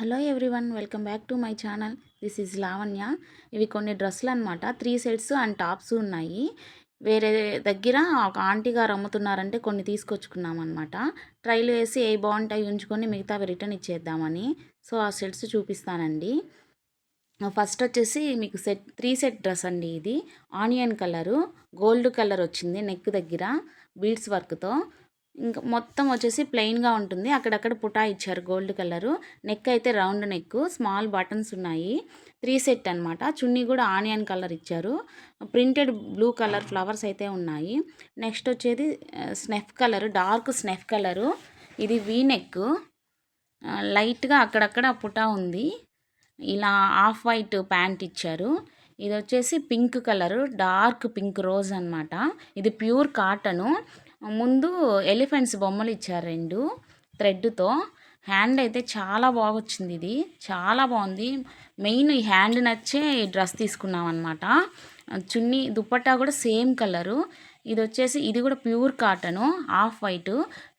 Hello everyone welcome back to my channel. This is Lavanya. ఇవి కొన్ని డ్రెస్సులు అనమాట త్రీ సెట్స్ అండ్ టాప్స్ ఉన్నాయి. వేరే దగ్గర ఒక ఆంటీ గారు అమ్ముతున్నారంటే కొన్ని తీసుకొచ్చుకున్నాం అనమాట ట్రైల్ వేసి ఏ బాగుంటాయి ఉంచుకొని మిగతావి రిటర్న్ ఇచ్చేద్దామని. సో ఆ సెట్స్ చూపిస్తానండి. ఫస్ట్ వచ్చేసి మీకు సెట్ త్రీ సెట్ డ్రెస్ అండి ఇది. ఆనియన్ కలరు గోల్డ్ కలర్ వచ్చింది నెక్ దగ్గర బీడ్స్ వర్క్తో. ఇంకా మొత్తం వచ్చేసి ప్లెయిన్గా ఉంటుంది. అక్కడక్కడ పుటా ఇచ్చారు గోల్డ్ కలరు. నెక్ అయితే రౌండ్ నెక్ స్మాల్ బటన్స్ ఉన్నాయి. త్రీ సెట్ అనమాట చున్నీ కూడా ఆనియన్ కలర్ ఇచ్చారు. ప్రింటెడ్ బ్లూ కలర్ ఫ్లవర్స్ అయితే ఉన్నాయి. నెక్స్ట్ వచ్చేది స్నెఫ్ కలర్ డార్క్ స్నెఫ్ కలరు. ఇది వీ నెక్. లైట్గా అక్కడక్కడ పుటా ఉంది. ఇలా ఆఫ్ వైట్ ప్యాంట్ ఇచ్చారు. ఇది వచ్చేసి pink colour dark pink rose అనమాట ఇది ప్యూర్ కాటను. ముందు ఎలిఫెంట్స్ బొమ్మలు ఇచ్చారు రెండు థ్రెడ్తో. హ్యాండ్ అయితే చాలా బాగొచ్చింది ఇది. చాలా బాగుంది. మెయిన్ ఈ హ్యాండ్ నచ్చే ఈ డ్రెస్ తీసుకున్నాం అనమాట చున్నీ దుప్పట్టా కూడా సేమ్ కలరు. ఇది వచ్చేసి ఇది కూడా ప్యూర్ కాటను ఆఫ్ వైట్.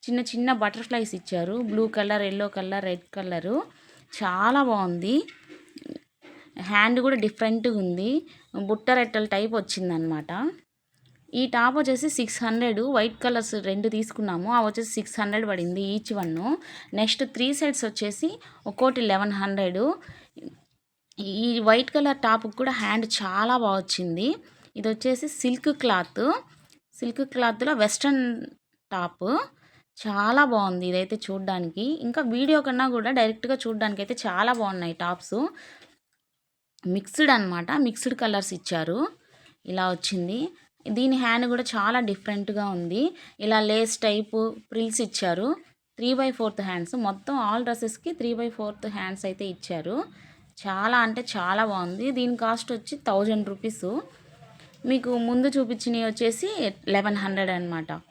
చిన్న చిన్న బటర్ఫ్లైస్ ఇచ్చారు. Blue colour yellow colour red colour. చాలా బాగుంది. హ్యాండ్ కూడా డిఫరెంట్గా ఉంది. బుట్ట రెట్టల టైప్ వచ్చిందనమాట. ఈ టాప్ వచ్చేసి సిక్స్ హండ్రెడ్ వైట్ కలర్స్ రెండు తీసుకున్నాము. అవి వచ్చేసి సిక్స్ హండ్రెడ్ పడింది each one. Next three sets వచ్చేసి ఒక్కోటి లెవెన్ హండ్రెడ్. ఈ వైట్ కలర్ టాప్కి కూడా హ్యాండ్ చాలా బాగా వచ్చింది. ఇది వచ్చేసి సిల్క్ క్లాత్. సిల్క్ క్లాత్లో వెస్ట్రన్ టాప్. చాలా బాగుంది ఇదైతే చూడడానికి. ఇంకా వీడియో కన్నా కూడా డైరెక్ట్గా చూడడానికి అయితే చాలా బాగున్నాయి టాప్స్. మిక్స్డ్ అనమాట మిక్స్డ్ కలర్స్ ఇచ్చారు. ఇలా వచ్చింది. దీని హ్యాండ్ కూడా చాలా డిఫరెంట్గా ఉంది. ఇలా లేస్ టైపు ప్రిల్స్ ఇచ్చారు. Three by fourth hands. మొత్తం ఆల్ డ్రెస్సెస్కి త్రీ బై ఫోర్త్ హ్యాండ్స్ అయితే ఇచ్చారు. చాలా అంటే చాలా బాగుంది. దీని కాస్ట్ వచ్చి థౌజండ్ రూపీస్. మీకు ముందు చూపించినవి వచ్చేసి లెవెన్ హండ్రెడ్ అనమాట